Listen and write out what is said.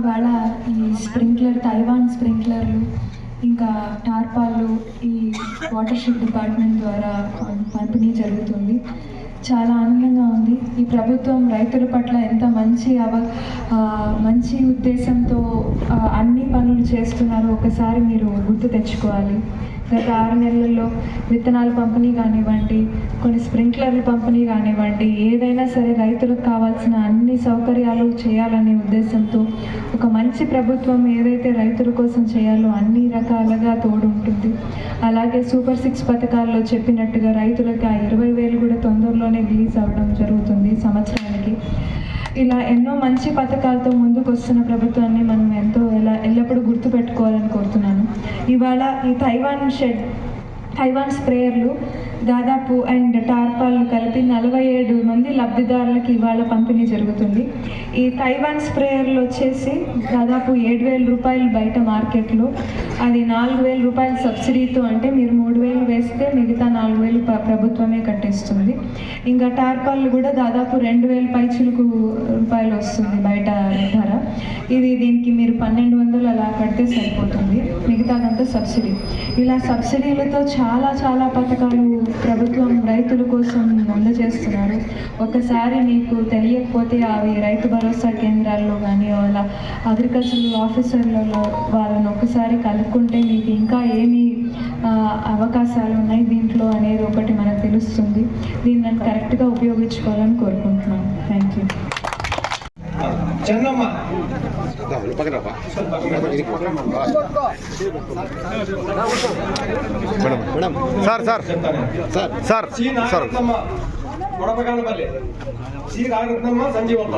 ఇవాళ ఈ sprinkler Taiwan స్ప్రింక్లర్లు ఇంకా టార్పాలు ఈ వాటర్ షెడ్ డిపార్ట్మెంట్ ద్వారా పంపిణీ జరుగుతుంది. చాలా ఆనందంగా ఉంది. ఈ ప్రభుత్వం రైతుల పట్ల ఎంత మంచి అవ మంచి ఉద్దేశంతో అన్ని పనులు చేస్తున్నారో ఒకసారి మీరు గుర్తు తెచ్చుకోవాలి. గత ఆరు నెలల్లో విత్తనాలు పంపిణీ కానివ్వండి కొన్ని స్ప్రింక్లర్లు పంపిణీ కానివ్వండి ఏదైనా సరే రైతులకు కావాల్సిన అన్ని సౌకర్యాలు చేయాలనే ఉద్దేశంతో ఒక మంచి ప్రభుత్వం ఏదైతే రైతుల కోసం చేయాలో అన్ని రకాలుగా తోడు ఉంటుంది. అలాగే సూపర్ సిక్స్ పథకాల్లో చెప్పినట్టుగా రైతులకు ఆ ఇరవై వేలు కూడా తొందరలోనే రిలీజ్ అవ్వడం జరుగుతుంది సంవత్సరానికి. ఇలా ఎన్నో మంచి పథకాలతో ముందుకు వస్తున్న ప్రభుత్వాన్ని మనం ఎంతో ఎల్లప్పుడూ గుర్తుపెట్టుకోవాలని కోరుతున్నాను. ఇవాళ ఈ తైవాన్ షెడ్ తైవాన్ స్ప్రేయర్లు దాదాపు అండ్ టార్పాలు కలిపి నలభై ఏడు మంది లబ్ధిదారులకు ఇవాళ పంపిణీ జరుగుతుంది. ఈ తైవాన్ స్ప్రేయర్లు వచ్చేసి దాదాపు ఏడు వేల రూపాయలు బయట మార్కెట్లో అది నాలుగు వేల రూపాయల సబ్సిడీతో అంటే మీరు మూడు వేలు వేస్తే మిగతా నాలుగు వేలు ప్ర- ప్రభుత్వమే కట్టిస్తుంది. ఇంకా టార్పాల్లు కూడా దాదాపు రెండు వేల పైచులకు రూపాయలు వస్తుంది బయట ధర. ఇది దీనికి మీరు పన్నెండు వందలు అలా కడితే సరిపోతుంది. మిగతాదంతా సబ్సిడీ. ఇలా సబ్సిడీలతో చాలా చాలా పథకాలు ప్రభుత్వం రైతుల కోసం అందజేస్తున్నారు ఒకసారి మీకు తెలియకపోతే అవి రైతు భరోసా కేంద్రాల్లో కానీ వాళ్ళ అగ్రికల్చర్ ఆఫీసర్లలో వాళ్ళని ఒకసారి కలుపుకుంటే మీ అవకాశాలు ఉన్నాయి. దీంట్లో అనేది ఒకటి మనకు తెలుస్తుంది. దీన్ని నేను కరెక్ట్గా ఉపయోగించుకోవాలని కోరుకుంటున్నాను. Thank you Chennamma. Sir sir. Sir sir. Nagaratnamma Nagaratnamma Sanjeevamma.